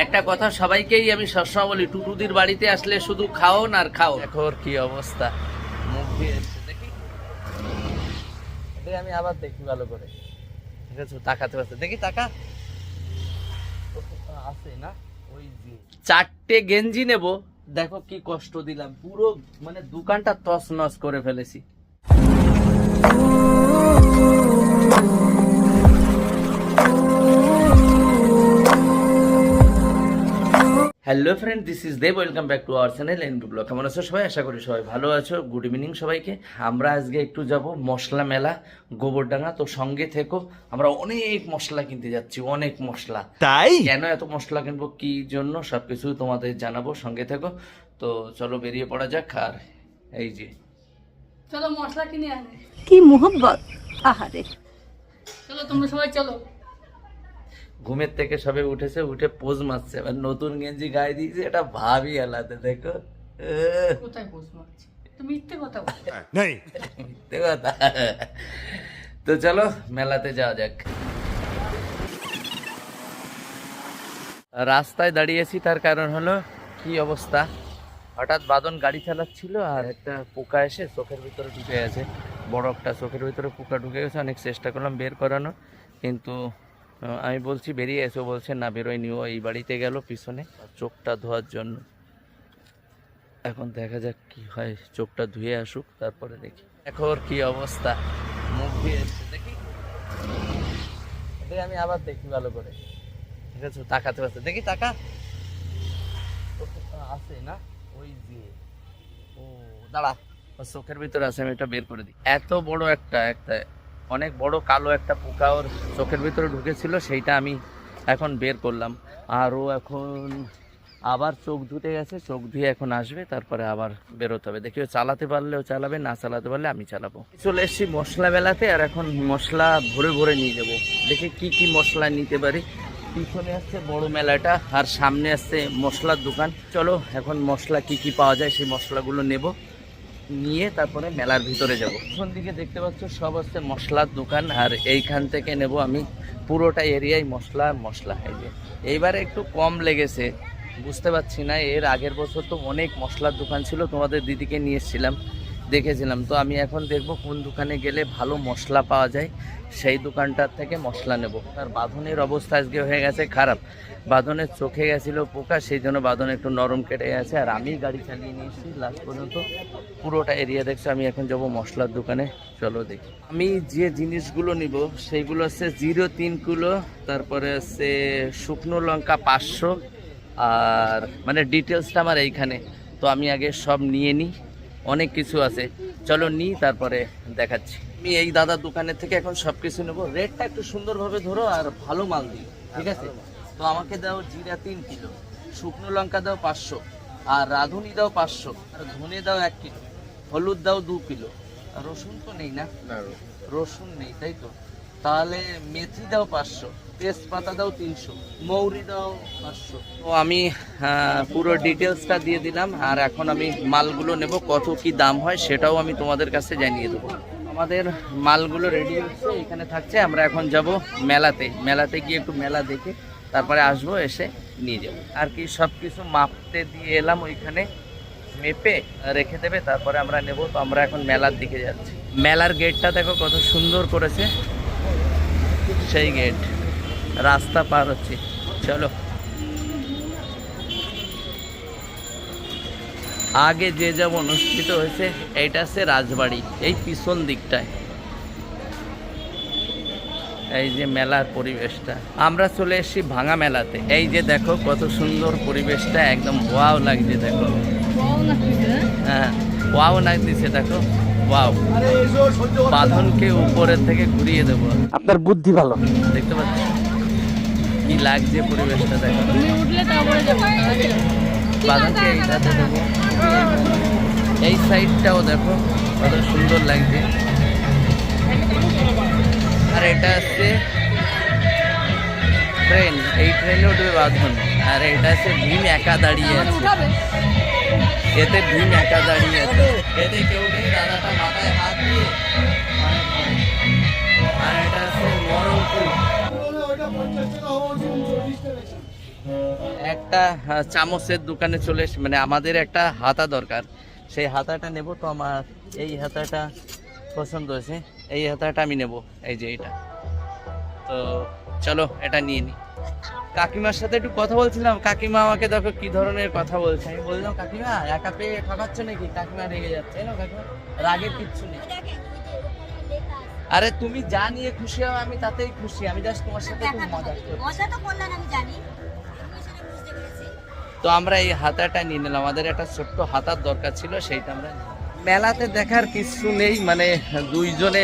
একটা কথা সবাইকেই আমি সবসময় বলি টুটুদির বাড়িতে আসলে শুধু খাও আর খাও এখন কি অবস্থা। মুখ দিয়ে দেখি। আমি আবার দেখি ভালো করে। ঠিক আছে তাকাতে পারছে। দেখি তাকা। আছে না? ওই যে। চারটে গেঞ্জি নেব। দেখো কি কষ্ট দিলাম। পুরো মানে দোকানটা তস নস করে ফেলেছি। Hello friend this is Dev welcome back to our channel N vlog কেমন আছো সবাই? আশা করি সবাই ভালো আছো। গুড ইভিনিং সবাইকে। আমরা আজকে একটু যাব মশলা মেলা গোবরডাঙ্গা। তো সঙ্গে থেকো আমরা অনেক মশলা কিনতে যাচ্ছি অনেক মশলা। তাই? কেন এত মশলা কিনবো কি জন্য? সবকিছু তোমাদের জানাব সঙ্গে থেকো। তো চলো বেরিয়ে পড়া যাক আর এই যে। চলো মশলা কিনে আনে। কি মোহব্বত? আহারে। চলো তোমরা সবাই চলো। ঘুমের থেকে সবে উঠেছে উঠে পোজ মারছে। এবার নতুন গেঞ্জি গায়ে দিয়েছে এটা ভাবি আলাদা দেখো। কোথায় মারছি? মিথ্যে কথা বলো মিথ্যে কথা। তো চলো মেলাতে যাওয়া যাক। রাস্তায় দাঁড়িয়েছি তার কারণ হলো কি অবস্থা? হঠাৎ বাদন গাড়ি চালাচ্ছিল আর একটা পোকা এসে চোখের ভিতরে ঢুকে গেছে। বড় একটা চোখের ভিতরে পোকা ঢুকে গেছে অনেক চেষ্টা করলাম বের করানো কিন্তু আমি বলছি বেরিয়ে এসো, বলছে, না, বেরোয়নি, ও এই বাড়িতে গেল পিছনে। চোখটা ধোয়ার জন্য। এখন দেখা যাক কি হয়, চোখটা ধুয়ে আসুক, তারপরে দেখি। ওর কি অবস্থা। মুখ ধুয়ে এসছে, দেখি। আমি আবার দেখি ভালো করে। ঠিক আছে, তাকাতে পারছে। দেখি, তাকা। আছে না? ওই যে। ও, দাঁড়া। চোখের ভিতরে আছে, আমি এটা বের করে দিই। এত বড় একটা একটা অনেক বড় কালো একটা পোকা ওর চোখের ভিতরে ঢুকেছিল, সেইটা আমি এখন বের করলাম। আর ও এখন আবার চোখ ধুতে গেছে, চোখ ধুয়ে এখন আসবে, তারপরে আবার বেরোতে হবে। দেখিও চালাতে পারলেও চালাবে, না চালাতে পারলে আমি চালাবো। চলে এসেছি মশলা বেলাতে আর এখন মশলা ভরে ভরে নিয়ে যাব দেখি কি কি মশলা নিতে পারি। পিছনে আসছে বড় মেলাটা, আর সামনে আসছে মশলার দোকান। চলো এখন মশলা কি কি পাওয়া যায়, সেই মশলাগুলো নেব। নিয়ে তারপরে মেলার ভিতরে যাব। পিছন দিকে দেখতে পাচ্ছ সব হচ্ছে মশলার দোকান, আর এইখান থেকে নেব আমি পুরোটা এরিয়ায় মশলা আর মশলা। এই যে, এইবারে একটু কম লেগেছে, বুঝতে পারছি না। এর আগের বছর তো অনেক মশলার দোকান ছিল, তোমাদের দিদিকে নিয়ে এসেছিলাম। দেখেছিলাম। তো আমি এখন দেখব কোন দোকানে গেলে ভালো মশলা পাওয়া যায়। সেই দোকানটার থেকে মশলা নেব। তার বাঁধনের অবস্থা আজকে হয়ে গেছে খারাপ। বাঁধনের চোখে গেছিল পোকা, সেই জন্য বাঁধন একটু নরম কেটে গেছে। আর আমি গাড়ি চালিয়ে নিয়েছি লাস্ট পর্যন্ত। পুরোটা এরিয়া দেখছ, আমি এখন যাব মশলার দোকানে। চলো দেখি। আমি যে জিনিসগুলো নিব, সেইগুলো হচ্ছে জিরো তিন কিলো, তারপরে হচ্ছে শুকনো লঙ্কা পাঁচশো। আর মানে ডিটেলসটা আমার এইখানে। তো আমি আগে সব নিয়ে নিই। অনেক কিছু আছে। চলো নিই তারপরে দেখাচ্ছি। আমি এই দাদার দোকানের থেকে এখন সব কিছু নেব। রেটটা একটু সুন্দরভাবে ধরো আর ভালো মাল দিই ঠিক আছে? তো আমাকে দাও জিরা তিন কিলো শুকনো লঙ্কা দাও পাঁচশো আর রাঁধুনি দাও পাঁচশো আর ধনে দাও এক কিলো হলুদ দাও দু কিলো। রসুন তো নেই না? রসুন নেই তাই তো? তাহলে মেথি দাও পাঁচশো তেজপাতা দাও তিনশো, মৌরি দাও পাঁচশো। তো আমি পুরো ডিটেলসটা দিয়ে দিলাম, আর এখন আমি মালগুলো নেব, কত কি দাম হয় সেটাও আমি তোমাদের কাছে জানিয়ে দেবো। আমাদের মালগুলো রেডি হচ্ছে, এখানে থাকছে, আমরা এখন যাব মেলাতে। মেলাতে গিয়ে একটু মেলা দেখে, তারপরে আসব, এসে নিয়ে যাব। আর কি সব কিছু মাপতে দিয়ে এলাম ওইখানে, মেপে রেখে দেবে, তারপরে আমরা নেব, তো আমরা এখন মেলার দিকে যাচ্ছি। মেলার গেটটা দেখো কত সুন্দর করেছে। সেই গেট রাস্তা পার হচ্ছে। চলো। আগে যে যাব অনুষ্ঠিত হয়েছে এইটা হচ্ছে রাজবাড়ি এই পিছন দিকটায়। এই যে মেলার পরিবেশটা। আমরা চলে এসেছি ভাঙা মেলাতে। এই যে দেখো কত সুন্দর পরিবেশটা একদম ওয়াও লাগছে দেখো। হ্যাঁ ওয়াও লাগতেছে দেখো। ওয়াও। বাঁধনকে উপরের থেকে ঘুরিয়ে দেবো। আপনার বুদ্ধি ভালো। দেখতে পাচ্ছ? কি লাগছে পরিবেশটা দেখো। তুমি উঠলে তারপরে যাব এইটাতে দেবো এই সাইডটাও দেখো কত সুন্দর লাগছে। আর এটা হচ্ছে ট্রেন এই ট্রেনে উঠবে বাঁধন। আর এটা হচ্ছে ভীম একা দাঁড়িয়ে আছে। এতে ভীম একা দাঁড়িয়ে আছে। এতে কেউ নেই দাদাটা মাথায় হাত দিয়ে। আর এটা হচ্ছে মরমপুর একটা চামচের দোকানে চলে মানে আমাদের একটা হাতা দরকার। সেই হাতাটা নেব তো আমার, এই হাতাটা পছন্দ হয়েছে, এই হাতাটা আমি নেব, এই যে এটা তো চলো, এটা নিয়ে নিই কাকিমার সাথে একটু কথা বলছিলাম, কাকিমা আমাকে দেখো কি ধরনের কথা বলছে। আমি বললাম, কাকিমা, একা পেয়ে ঠকাচ্ছ নাকি? কাকিমা রেগে যাচ্ছে না কাকিমা রাগের কিচ্ছু নেই। আরে তুমি যা নিয়ে খুশি হও, আমি তাতেই খুশি, আমি জাস্ট তোমার সাথে মজা মজা তো করলেন আমি জানি আমি সেটা বুঝতে পেরেছি তো আমরা এই হাতাটা নিয়ে নিলাম। আমাদের একটা ছোট্ট হাতার দরকার ছিল সেইটা আমরা মেলাতে দেখার কিছু নেই মানে দুইজনে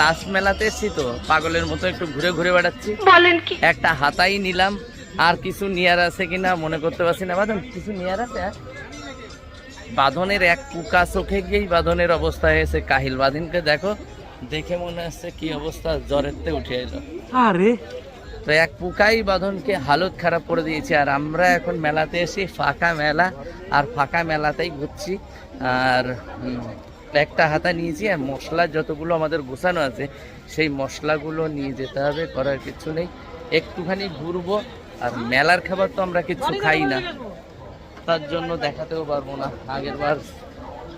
লাস্ট মেলাতে এসেছি তো পাগলের মতো একটু ঘুরে ঘুরে বেড়াচ্ছি। বলেন কি? একটা হাতাই নিলাম আর কিছু নিয়ার আছে কিনা মনে করতে পারছি না। বাদন কিছু নিয়ার আছে? বাঁধনের এক পুকা চোখে গিয়েই বাঁধনের অবস্থা হয়েছে। কাহিল বাঁধিনকে দেখো দেখে মনে হচ্ছে কি অবস্থা জ্বরেরতে উঠে এলো। আরে তো এক পুকাই বাঁধনকে হালত খারাপ করে দিয়েছে আর আমরা এখন মেলাতে এসে ফাঁকা মেলা আর ফাঁকা মেলাতেই ঘুরছি। আর একটা হাতা নিয়েছি আর মশলা যতগুলো আমাদের গোছানো আছে সেই মশলাগুলো নিয়ে যেতে হবে করার কিছু নেই। একটুখানি ঘুরবো আর মেলার খাবার তো আমরা কিছু খাই না। তার জন্য দেখাতেও পারব না। আগের বার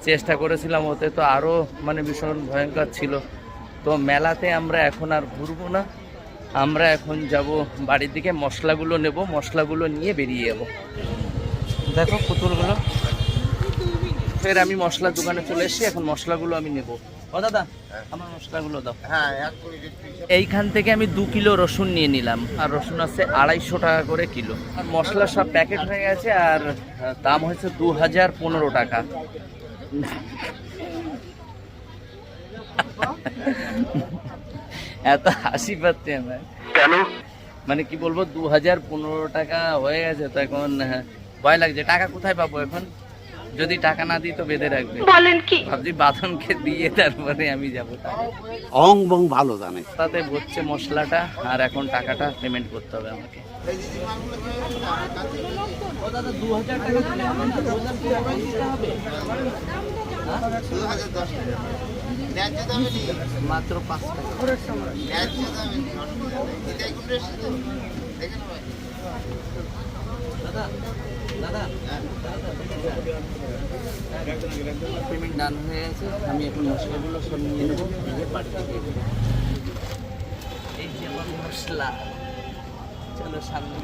চেষ্টা করেছিলাম ওতে তো আরও মানে ভীষণ ভয়ঙ্কর ছিল। তো মেলাতে আমরা এখন আর ঘুরবো না। আমরা এখন যাব বাড়ির দিকে মশলাগুলো নেব মশলাগুলো নিয়ে বেরিয়ে যাব। দেখো পুতুলগুলো। ফের আমি মশলার দোকানে চলে এসেছি এখন মশলাগুলো আমি নেব। ও দাদা আমার মশলাগুলো দাও। এইখান থেকে আমি দু কিলো রসুন নিয়ে নিলাম আর রসুন আছে আড়াইশো টাকা করে কিলো। আর মশলা সব প্যাকেট হয়ে গেছে আর দাম হয়েছে দু হাজার পনেরো টাকা। এত হাসি পাচ্ছে আমার। কেন? মানে কি বলব দু হাজার পনেরো টাকা হয়ে গেছে তো এখন হ্যাঁ, ভয় লাগছে। টাকা কোথায় পাবো এখন? যদি টাকা না দিই তো বেঁধে রাখবে। বলেন কি? ভাবছি বাঁধনকে দিয়ে তারপরে আমি যাব অং বং ভালো জানে। তাতে ভরছে মশলাটা আর এখন টাকাটা পেমেন্ট করতে হবে আমাকে। টাকা। মাত্র পাঁচ টাকা। দাদা দাদা পেমেন্ট ডান হয়ে গেছে আমি এখন মশলাগুলো সব নিয়ে নেব নিয়ে বাড়িতে দিয়ে দেবো। এই যে আমার মশলা। চলো সামনে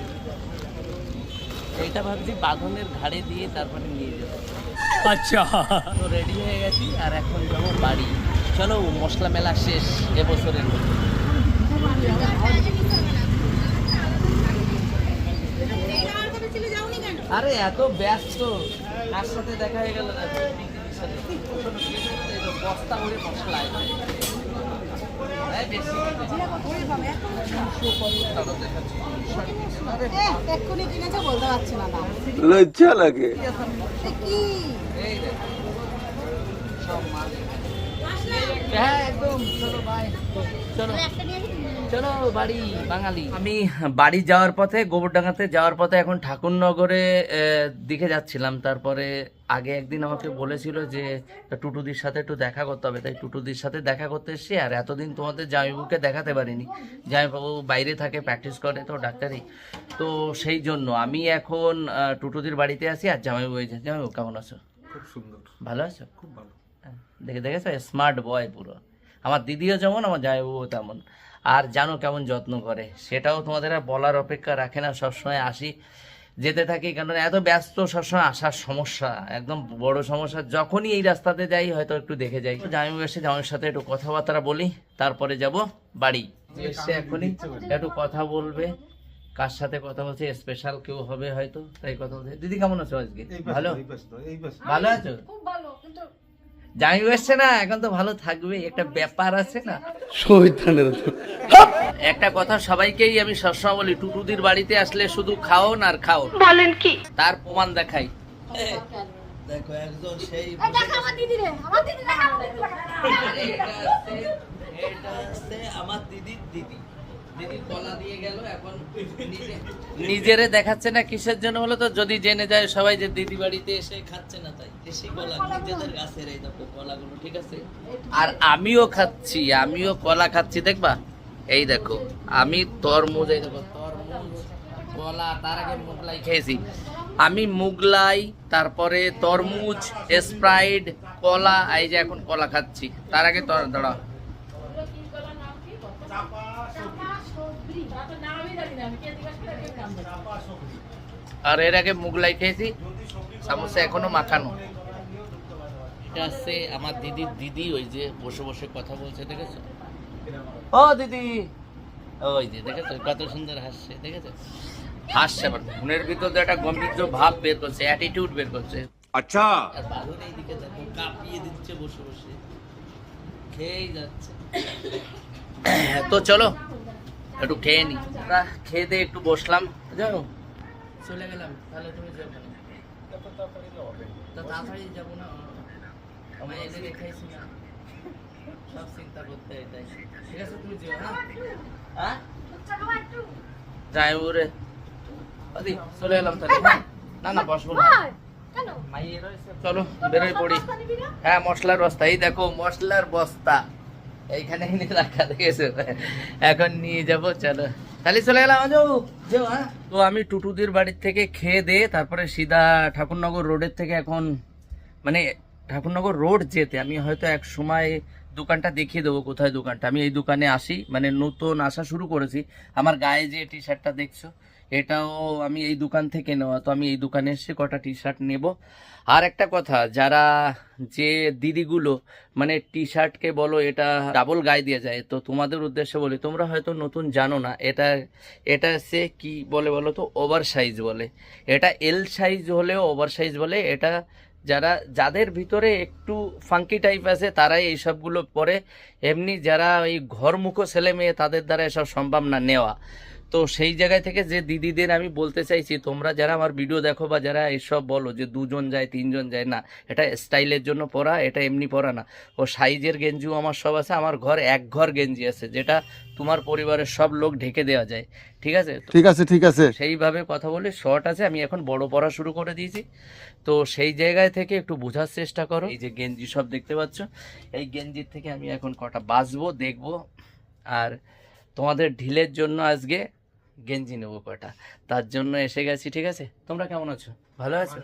এটা ভাবছি বাঁধনের ঘাড়ে দিয়ে তারপরে নিয়ে যাব। আচ্ছা। তো রেডি হয়ে গেছি আর এখন যাব বাড়ি। চলো মশলা মেলা শেষ এবছরের আরে এত ব্যস্ত। কার সাথে দেখা হয়ে গেল? বস্তা ভরে মশলা লজ্জা লাগে। সব। হ্যাঁ একদম। চলো বাই চলো। একটা নিয়ে আসি চলো বাড়ি বাঙালি। আমি বাড়ি যাওয়ার পথে গোবরডাঙ্গাতে যাওয়ার পথে এখন ঠাকুরনগরে দিকে যাচ্ছিলাম। তারপরে আগে একদিন আমাকে বলেছিল যে টুটুদির সাথে একটু দেখা করতে হবে। তাই টুটুদির সাথে দেখা করতে এসেছি আর এতদিন তোমাদের জামাইবাবুকে দেখাতে পারিনি। জামাইবাবু বাইরে থাকে প্র্যাকটিস করে তো ডাক্তারি। তো সেই জন্য আমি এখন টুটুদির বাড়িতে আছি আর জামাইবাবু যে। জামাইবাবু কেমন আছো? খুব সুন্দর। ভালো আছো? খুব ভালো। দেখে দেখেছ? স্মার্ট বয় পুরো। আমার দিদিও যেমন আমার জামাইবাবুও তেমন। আর জানো কেমন যত্ন করে? সেটাও তোমাদের আর বলার অপেক্ষা রাখে না সবসময় আসি যেতে থাকি কারণ এত ব্যস্ত সবসময় আসার সমস্যা একদম বড় সমস্যা। যখনই এই রাস্তাতে যাই হয়তো একটু দেখে যাই। জামাইবাবু এসে জামাইয়ের সাথে একটু কথাবার্তা বলি তারপরে যাব বাড়ি। এসে এখনই একটু কথা বলবে কার সাথে কথা বলছে স্পেশাল কেউ হবে হয়তো তাই কথা বলছে। দিদি কেমন আছো আজকে? ভালো? ভালো আছো? খুব ভালো কিন্তু জামাইবাবু এসছে না এখন তো ভালো থাকবে একটা ব্যাপার আছে না? শহীদানের একটা কথা সবাইকেই আমি সবসময় বলি টুটুদির বাড়িতে আসলে শুধু খাও না আর খাও বলেন কি? তার প্রমাণ দেখাই। দেখো একজন সেই আমার দিদি রে আমার দিদির দিদি। দিদি কলা দিয়ে গেল এখন নিজে- নিজেরে দেখাচ্ছে না কিসের জন্য বলো তো? যদি জেনে যায় সবাই যে দিদি বাড়িতে এসে খাচ্ছে না তাই। দেশি কলা নিজেদের গাছের এই দেখো কলাগুলো ঠিক আছে? আর আমিও খাচ্ছি আমিও কলা খাচ্ছি দেখবা? এই দেখো আমি তরমুজ এই দেখো তরমুজ কলা তার আগে মুগলাই খেয়েছি। আমি মুগলাই তারপরে তরমুজ স্প্রাইট কলা এই যে এখন কলা খাচ্ছি। তার আগে তর দাঁড়া আর এর আগে মুগলাই খেয়েছি। সামোসা এখনও মাখানো। এটা আছে আমার দিদির দিদি ওই যে বসে বসে কথা বলছে দেখেছ? ও দিদি। ওই যে দেখেছ? কত সুন্দর হাসছে দেখেছ? হাসছে আবার। মনের ভিতর তো একটা গম্ভীর্য ভাব বের করছে অ্যাটিটিউড বের করছে। আচ্ছা। আর বারণ এইদিকে দেখো কাঁপিয়ে দিচ্ছে বসে বসে। খেয়েই যাচ্ছে। তো চলো একটু খেয়ে নি। খেয়ে দিয়ে একটু বসলাম। জানো চলে গেলাম, তাহলে তুমি তাড়াতাড়ি যাব না না। সব চিন্তা করতে এটাই ঠিক আছে, তুমি হ্যাঁ? হ্যাঁ? হ্যাঁ? চলো, বেরোয় পড়ি। হ্যাঁ মশলার বস্তা। এই দেখো, মশলার বস্তা। এইখানে রাখা এখন নিয়ে যাব, চলো। তাহলে চলে গেলাম হ্যাঁ? তো আমি টুটুদির বাড়ির থেকে খেয়ে দিয়ে তারপরে সিধা ঠাকুরনগর রোডের থেকে এখন মানে ঠাকুরনগর রোড যেতে, আমি হয়তো এক সময় দোকানটা দেখিয়ে দেবো, কোথায় দোকানটা। আমি এই দোকানে আসি মানে নতুন আসা শুরু করেছি। আমার গায়ে যে টি শার্টটা দেখছ, এটাও আমি এই দোকান থেকে নেওয়া, তো আমি এই দোকানে এসে কটা টি শার্ট নেব। আর একটা কথা, যারা যে দিদিগুলো মানে টি শার্টকে বলো, এটা ডাবল গায়ে দিয়ে যায়, তো তোমাদের উদ্দেশ্যে বলি, তোমরা হয়তো নতুন জানো না, এটা এটা সে কি বলে বলো তো ওভার সাইজ বলে। এটা এল সাইজ হলেও ওভার সাইজ বলে, এটা যারা যাদের ভিতরে একটু ফাঙ্কি টাইপ আছে তারাই এই সবগুলো পরে। এমনি যারা ওই ঘরমুখো ছেলে মেয়ে তাদের দ্বারা এসব সম্ভব না নেওয়া। তো সেই জায়গায় থেকে যে দিদিদের আমি বলতে চাইছি তোমরা যারা আমার ভিডিও দেখো বা যারা এসব বলো যে দুজন যায় তিনজন যায় না এটা স্টাইলের জন্য পরা এটা এমনি পরা না। ও সাইজের গেঞ্জিও আমার সব আছে আমার ঘর এক ঘর গেঞ্জি আছে যেটা তোমার পরিবারের সব লোক ঢেকে দেওয়া যায়। ঠিক আছে? ঠিক আছে ঠিক আছে। সেইভাবে কথা বলে শর্ট আছে আমি এখন বড় পড়া শুরু করে দিয়েছি। তো সেই জায়গায় থেকে একটু বোঝার চেষ্টা করো। এই যে গেঞ্জি সব দেখতে পাচ্ছ এই গেঞ্জির থেকে আমি এখন কটা বাঁচবো দেখব। আর তোমাদের ঢিলের জন্য আজকে গেঞ্জি নেব কটা। তার জন্য এসে গেছি ঠিক আছে? তোমরা কেমন আছো? ভালো আছো?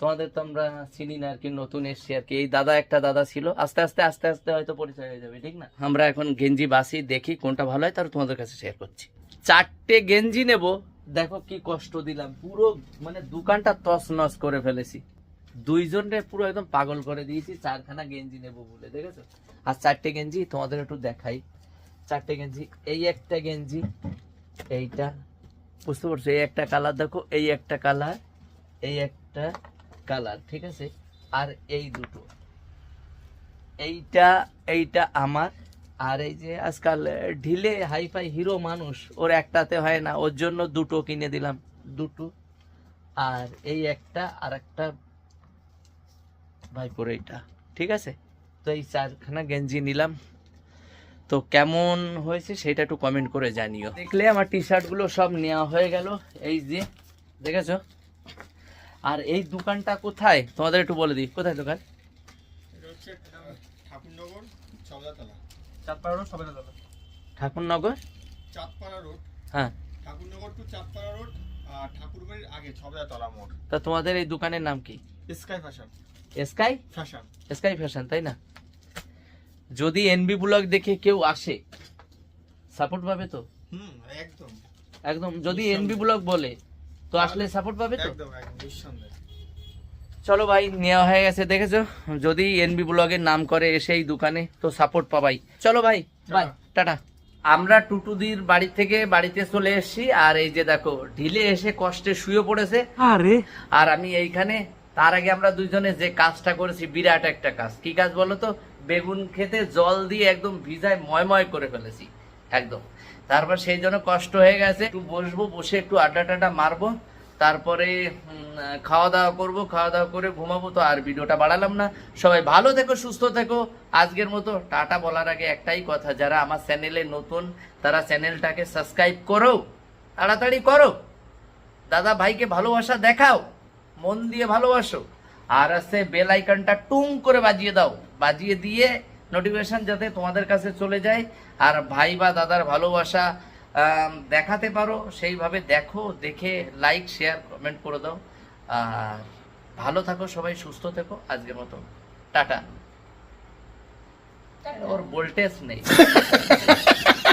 তোমাদের তো আমরা চিনি না আর কি নতুন এসছি আর কি। এই দাদা একটা দাদা ছিল। আস্তে আস্তে আস্তে আস্তে হয়তো পরিচয় হয়ে যাবে ঠিক না? আমরা এখন গেঞ্জি বাসি দেখি কোনটা ভালো হয় তার তোমাদের কাছে শেয়ার করছি। চারটে গেঞ্জি নেব দেখো কি কষ্ট দিলাম। পুরো মানে দোকানটা তস নস করে ফেলেছি। দুইজনরে পুরো একদম পাগল করে দিয়েছি, চারখানা গেঞ্জি নেব বলে, দেখেছ? আর চারটে গেঞ্জি তোমাদের একটু দেখাই। চারটে গেঞ্জি, এই একটা গেঞ্জি, এইটা, বুঝতে পারছ? এই একটা কালার দেখো, এই একটা কালার, এই একটা কালার, ঠিক আছে? আর এই দুটো। এইটা এইটা আমার আর এই যে আজকাল ঢিলে হাইফাই হিরো মানুষ, ওর একটাতে হয় না, ওর জন্য দুটো কিনে দিলাম, দুটো। আর এই একটা আর একটা ভাইপোর এইটা ঠিক আছে? তো এই চারখানা গেঞ্জি নিলাম। তো কেমন হয়েছে সেটা একটু কমেন্ট করে জানিও। দেখলে আমার টি শার্টগুলো সব নেওয়া হয়ে গেল, এই যে, দেখেছ? আর এই দোকানটা কোথায়? তোমাদের একটু বলে দিই, কোথায় দোকান? ঠাকুরনগর চাঁদপাড়া রোড ঠাকুরনগর? চাঁদপাড়া রোড। হ্যাঁ। ঠাকুরনগর টু চাঁদপাড়া রোড আর ঠাকুরবাড়ির আগে ছবেদাতলা মোড়। তা তোমাদের এই দোকানের নাম কি? Sky fashion. Sky? Fashion. Sky fashion তাই না? যদি এনবি ব্লগ দেখে কেউ আসে সাপোর্ট পাবে তো? হুম একদম। একদম যদি এনবি ব্লগ বলে তো আসলে সাপোর্ট পাবে তো? একদম একদম নিঃসন্দেহে। চলো ভাই নেওয়া হয়ে গেছে দেখেছ? যদি এনবি ব্লগের নাম করে এসে এই দোকানে তো সাপোর্ট পাবাই। চলো ভাই বাই টাটা। আমরা টুটুদির বাড়ি থেকে বাড়িতে চলে এসেছি আর এই যে দেখো ঢিলে এসে কষ্টে শুয়ে পড়েছে। আরে। আর আমি এইখানে তার আগে আমরা দুইজনে যে কাজটা করেছি বিরাট একটা কাজ। কি কাজ বলো তো? বেগুন খেতে জল দিয়ে একদম ভিজায় ময়ময় করে ফেলেছি একদম। তারপর সেই জন্য কষ্ট হয়ে গেছে একটু বসবো বসে একটু আড্ডা টাড্ডা মারবো। তারপরে খাওয়া দাওয়া করব খাওয়া দাওয়া করে ঘুমাবো, তো আর ভিডিওটা বাড়ালাম না। সবাই ভালো থেকো, সুস্থ থেকো। আজকের মতো টাটা বলার আগে একটাই কথা, যারা আমার চ্যানেলে নতুন, তারা চ্যানেলটাকে সাবস্ক্রাইব করো, তাড়াতাড়ি করো। দাদা ভাইকে ভালোবাসা দেখাও, মন দিয়ে ভালোবাসো। আর আছে বেল আইকনটা টুং করে বাজিয়ে দাও, বাজিয়ে দিয়ে নোটিফিকেশন যাতে তোমাদের কাছে চলে যায়। আর ভাই বা দাদার ভালোবাসা দেখাতে পারো সেইভাবে দেখো দেখে লাইক শেয়ার কমেন্ট করে দাও। আর ভালো থাকো সবাই সুস্থ থেকো। আজকের মতো টাটা। ওর ভোল্টেজ নেই।